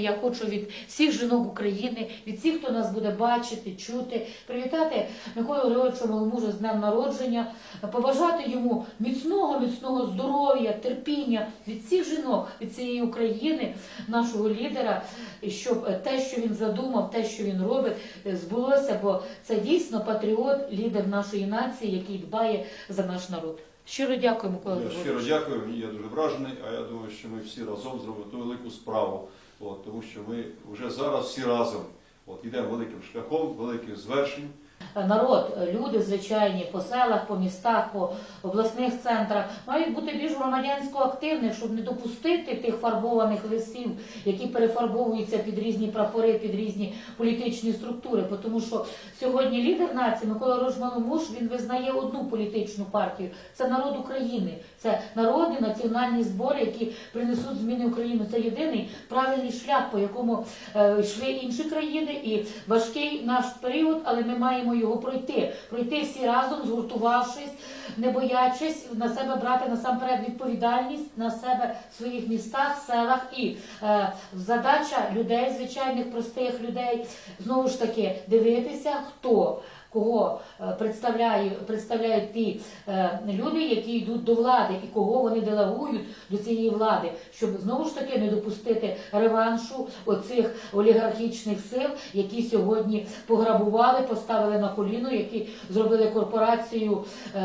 Я хочу від всіх жінок України, від всіх, хто нас буде бачити, чути, привітати Миколу Григоровича Маломужа з днем народження, побажати йому міцного, міцного здоров'я, терпіння від всіх жінок, від цієї України, нашого лідера, щоб те, що він задумав, те, що він робить, збулося, бо це дійсно патріот, лідер нашої нації, який дбає за наш народ. Щиро дякую, Микола Я щиро дякую, я дуже вражений, а я думаю, що ми всі разом зробимо ту велику справу. От, тому що ми вже зараз всі разом от, йдемо великим шляхом, великих звершень. Народ, люди звичайні по селах, по містах, по обласних центрах мають бути більш громадянсько активних, щоб не допустити тих фарбованих листів, які перефарбовуються під різні прапори, під різні політичні структури. Тому що сьогодні лідер нації Микола Рожманомуш він визнає одну політичну партію це народ України, це народи, національні збори, які принесуть зміни Україну. Це єдиний правильний шлях, по якому е, йшли інші країни, і важкий наш період, але ми маємо його пройти. Пройти всі разом, згуртувавшись, не боячись на себе брати насамперед відповідальність на себе в своїх містах, селах. І е, задача людей, звичайних простих людей, знову ж таки дивитися, хто. Кого е, представляє, представляють ті е, люди, які йдуть до влади, і кого вони делегують до цієї влади, щоб знову ж таки не допустити реваншу оцих олігархічних сил, які сьогодні пограбували, поставили на коліно, які зробили корпорацію е,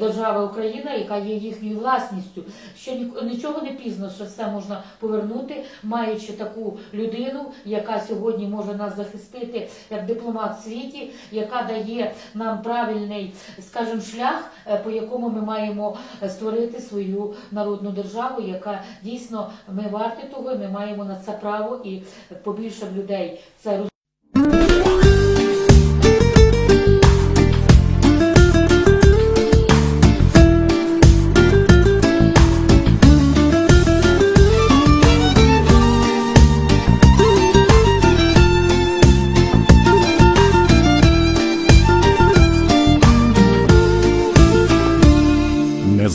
держави Україна, яка є їхньою власністю. Ще ні- нічого не пізно, що все можна повернути, маючи таку людину, яка сьогодні може нас захистити як дипломат в світі, яка дає нам правильний, скажімо, шлях, е, по якому ми маємо е, створити свою народну державу, яка дійсно ми варті того, ми маємо на це право і побільше людей. Це роз-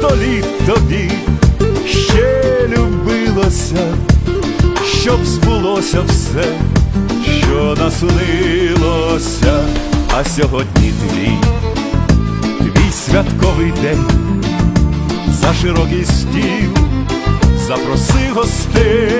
щоб століт тобі ще любилося, щоб збулося все, що наснилося, а сьогодні твій, твій святковий день. За широкий стіл, запроси гостей,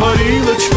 горілочку